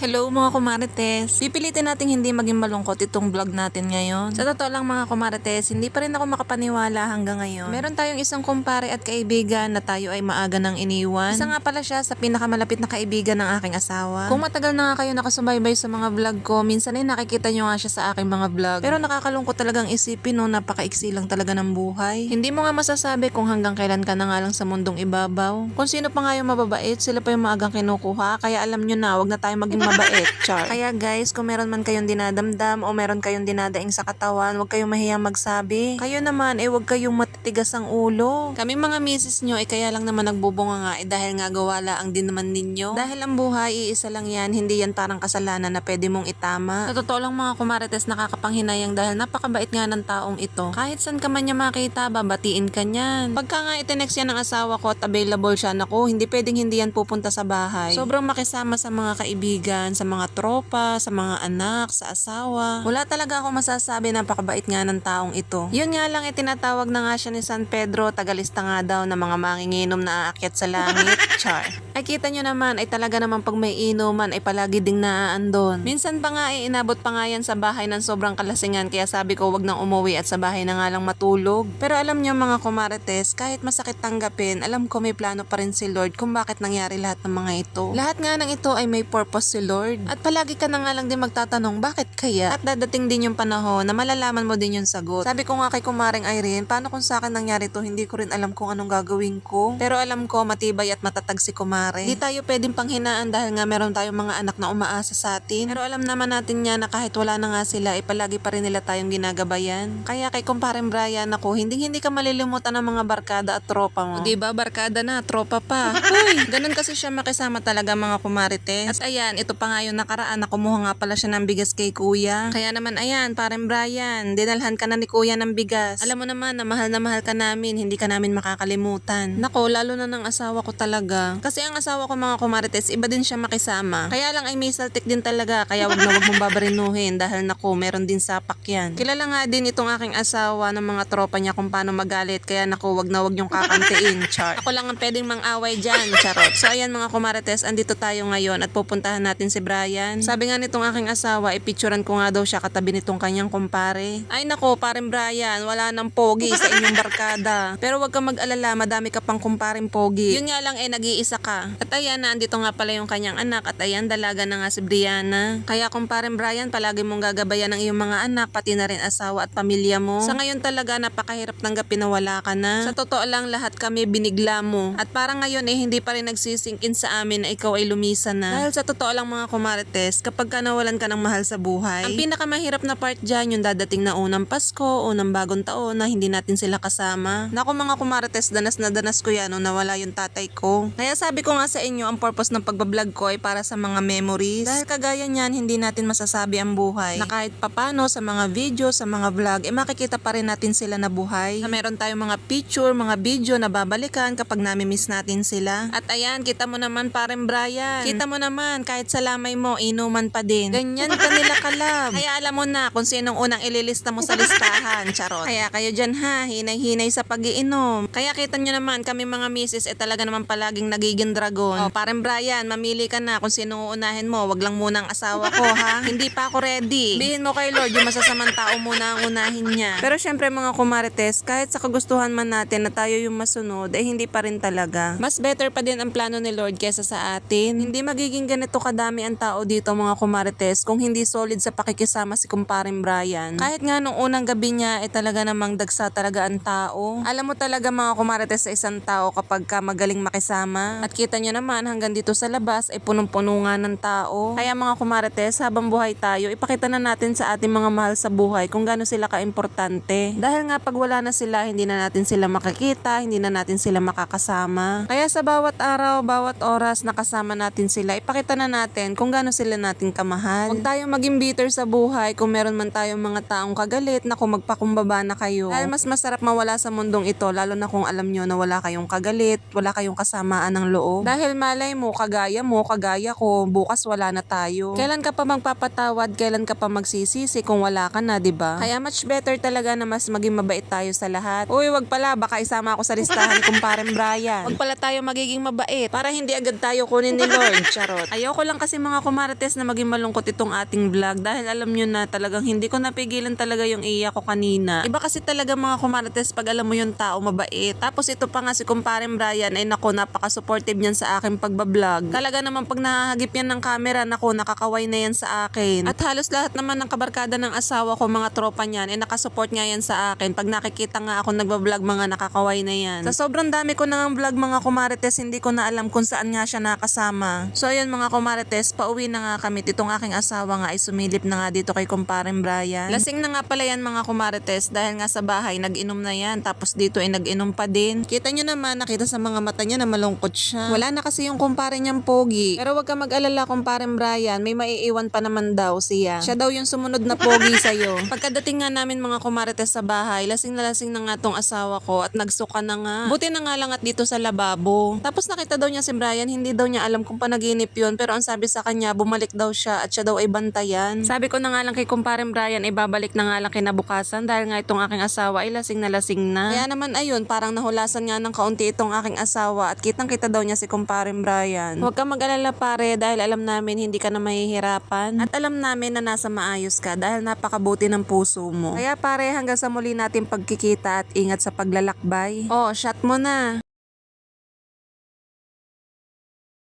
Hello mga kumarites! Pipilitin natin hindi maging malungkot itong vlog natin ngayon. Sa totoo lang mga kumarites, hindi pa rin ako makapaniwala hanggang ngayon. Meron tayong isang kumpare at kaibigan na tayo ay maaga nang iniwan. Isa nga pala siya sa pinakamalapit na kaibigan ng aking asawa. Kung matagal na nga kayo nakasubaybay sa mga vlog ko, minsan ay nakikita nyo nga siya sa aking mga vlog. Pero nakakalungkot talagang isipin no, napakaiksi lang talaga ng buhay. Hindi mo nga masasabi kung hanggang kailan ka na nga lang sa mundong ibabaw. Kung sino pa nga yung mababait, sila pa yung maagang kinukuha. Kaya alam nyo na, wag na tayo maging mabait, char. Kaya guys, kung meron man kayong dinadamdam o meron kayong dinadaing sa katawan, wag kayong mahiyang magsabi. Kayo naman, eh wag kayong matitigas ang ulo. Kami mga misis nyo, eh kaya lang naman nagbubunga nga, eh dahil nga gawala ang din naman ninyo. Dahil ang buhay, iisa lang yan, hindi yan parang kasalanan na pwede mong itama. Sa totoo lang mga kumarites, nakakapanghinayang dahil napakabait nga ng taong ito. Kahit saan ka man niya makita, babatiin ka niyan. Pagka nga itinext yan ng asawa ko at available siya, naku, hindi pwedeng hindi yan pupunta sa bahay. Sobrang makisama sa mga kaibigan, sa mga tropa, sa mga anak, sa asawa. Wala talaga ako masasabi napakabait nga ng taong ito. Yun nga lang, itinatawag na nga siya ni San Pedro, tagalista nga daw ng mga manginginom na aakyat sa langit. Char. Ay kita nyo naman, ay talaga naman pag may inuman, ay palagi ding naaandon. Minsan pa nga, ay inabot pa nga yan sa bahay ng sobrang kalasingan, kaya sabi ko wag nang umuwi at sa bahay na nga lang matulog. Pero alam nyo mga kumarites, kahit masakit tanggapin, alam ko may plano pa rin si Lord kung bakit nangyari lahat ng mga ito. Lahat nga ng ito ay may purpose si Lord. At palagi ka na nga lang din magtatanong, bakit kaya? At dadating din yung panahon na malalaman mo din yung sagot. Sabi ko nga kay kumaring Irene, paano kung sa akin nangyari to, hindi ko rin alam kung anong gagawin ko. Pero alam ko, matibay at matatag si kumare. Di tayo pwedeng panghinaan dahil nga meron tayong mga anak na umaasa sa atin. Pero alam naman natin niya na kahit wala na nga sila, ay palagi pa rin nila tayong ginagabayan. Kaya kay kumparing Brian ako, hindi hindi ka malilimutan ng mga barkada at tropa mo. Di ba barkada na, tropa pa. Uy, ganun kasi siya makisama talaga mga kumarites. At ayan, ito pa nga yung nakaraan na kumuha nga pala siya ng bigas kay kuya. Kaya naman ayan, parang Brian, dinalhan ka na ni kuya ng bigas. Alam mo naman na mahal na mahal ka namin, hindi ka namin makakalimutan. Nako, lalo na ng asawa ko talaga. Kasi ang asawa ko mga kumarites, iba din siya makisama. Kaya lang ay may saltik din talaga, kaya wag na wag mong babarinuhin dahil nako, meron din sapak yan. Kilala nga din itong aking asawa ng mga tropa niya kung paano magalit, kaya nako, wag na wag yung kakantiin, char. Ako lang ang pwedeng mang-away dyan, charot. So ayan mga kumarites, andito tayo ngayon at pupuntahan natin si Brian. Sabi nga nitong aking asawa, ipicturan ko nga daw siya katabi nitong kanyang kumpare. Ay nako, paring Brian, wala nang pogi sa inyong barkada. Pero wag kang mag-alala, madami ka pang kumparing pogi. Yun nga lang eh, nag-iisa ka. At ayan na, andito nga pala yung kanyang anak at ayan, dalaga na nga si Brianna. Kaya kumparing Brian, palagi mong gagabayan ang iyong mga anak, pati na rin asawa at pamilya mo. Sa ngayon talaga, napakahirap tanggapin na wala ka na. Sa totoo lang, lahat kami binigla mo. At parang ngayon eh, hindi pa rin nagsisingkin sa amin na ikaw ay lumisan na. Dahil sa totoo lang mga kumarites, kapag ka nawalan ka ng mahal sa buhay, ang pinakamahirap na part dyan, yung dadating na unang Pasko, unang bagong taon na hindi natin sila kasama. Naku mga kumarites, danas na danas ko yan nung nawala yung tatay ko. Kaya sabi ko nga sa inyo, ang purpose ng pagbablog ko ay para sa mga memories. Dahil kagaya niyan, hindi natin masasabi ang buhay. Na kahit papano sa mga video, sa mga vlog, eh makikita pa rin natin sila na buhay. Na meron tayong mga picture, mga video na babalikan kapag nami-miss natin sila. At ayan, kita mo naman parang Brian. Kita mo naman, kahit sa lamay mo, inuman pa din. Ganyan ka nila kalab. Kaya alam mo na kung sinong unang ililista mo sa listahan, charot. Kaya kayo dyan ha, hinay-hinay sa pagiinom. Kaya kita nyo naman, kami mga misis, eh talaga naman palaging nagiging dragon. O, parang Brian, mamili ka na kung sino uunahin mo. Wag lang muna ang asawa ko ha. Hindi pa ako ready. Bihin mo kay Lord, yung masasamang tao muna ang unahin niya. Pero syempre mga kumarites, kahit sa kagustuhan man natin na tayo yung masunod, eh hindi pa rin talaga. Mas better pa din ang plano ni Lord kesa sa atin. Hindi magiging ganito kadami ang tao dito mga kumarites kung hindi solid sa pakikisama si kumparing Brian. Kahit nga nung unang gabi niya, eh talaga namang dagsa talaga ang tao. Alam mo talaga mga kumarites sa isang tao kapag ka magaling makisama. At kita nyo naman hanggang dito sa labas ay punong-puno nga ng tao. Kaya mga kumarites, habang buhay tayo, ipakita na natin sa ating mga mahal sa buhay kung gaano sila kaimportante. Dahil nga pag wala na sila, hindi na natin sila makakita, hindi na natin sila makakasama. Kaya sa bawat araw, bawat oras nakasama natin sila, ipakita na natin kung gaano sila natin kamahal. Huwag tayong maging bitter sa buhay kung meron man tayong mga taong kagalit na kung magpakumbaba na kayo. Dahil mas masarap mawala sa mundong ito, lalo na kung alam nyo na wala kayong kagalit, wala kayong kasamaan ng loob. Dahil malay mo, kagaya mo, kagaya ko, bukas wala na tayo. Kailan ka pa magpapatawad, kailan ka pa magsisisi kung wala ka na, 'di ba? Kaya much better talaga na mas maging mabait tayo sa lahat. Uy, wag pala, baka isama ako sa listahan kung parang Brian. Wag pala tayo magiging mabait para hindi agad tayo kunin ni Lord, charot. Ayoko lang kasi kasi mga kumarites na maging malungkot itong ating vlog dahil alam nyo na talagang hindi ko napigilan talaga yung iyak ko kanina. Iba kasi talaga mga kumarites pag alam mo yung tao mabait. Tapos ito pa nga si kumpareng Brian ay nako napaka-supportive niyan sa aking pagbablog. Talaga naman pag nahagip yan ng camera nako nakakaway na yan sa akin. At halos lahat naman ng kabarkada ng asawa ko mga tropa niyan ay nakasupport nga yan sa akin. Pag nakikita nga ako nagbablog mga nakakaway na yan. Sa sobrang dami ko nang vlog mga kumarites hindi ko na alam kung saan nga siya nakasama. So ayun mga kumarites pauwi na nga kami. Itong aking asawa nga ay sumilip na nga dito kay kumpareng Brian. Lasing na nga pala yan mga kumarites dahil nga sa bahay nag-inom na yan. Tapos dito ay nag-inom pa din. Kita nyo naman nakita sa mga mata niya na malungkot siya. Wala na kasi yung kumpare niyang pogi. Pero wag ka mag-alala kumpareng Brian. May maiiwan pa naman daw siya. Siya daw yung sumunod na pogi sa'yo. Pagkadating nga namin mga kumarites sa bahay, lasing na lasing na nga tong asawa ko at nagsuka na nga. Buti na nga lang at dito sa lababo. Tapos nakita daw niya si Brian, hindi daw niya alam kung panaginip yun. Pero ang sabi sa kanya, bumalik daw siya at siya daw ay bantayan. Sabi ko na nga lang kay kumpareng Brian, ay babalik na nga lang kinabukasan dahil nga itong aking asawa ay lasing na lasing na. Kaya naman ayun, parang nahulasan nga ng kaunti itong aking asawa at kitang kita daw niya si kumpareng Brian. Huwag kang mag-alala pare dahil alam namin hindi ka na mahihirapan at alam namin na nasa maayos ka dahil napakabuti ng puso mo. Kaya pare hanggang sa muli natin pagkikita at ingat sa paglalakbay. Oh, shot mo na.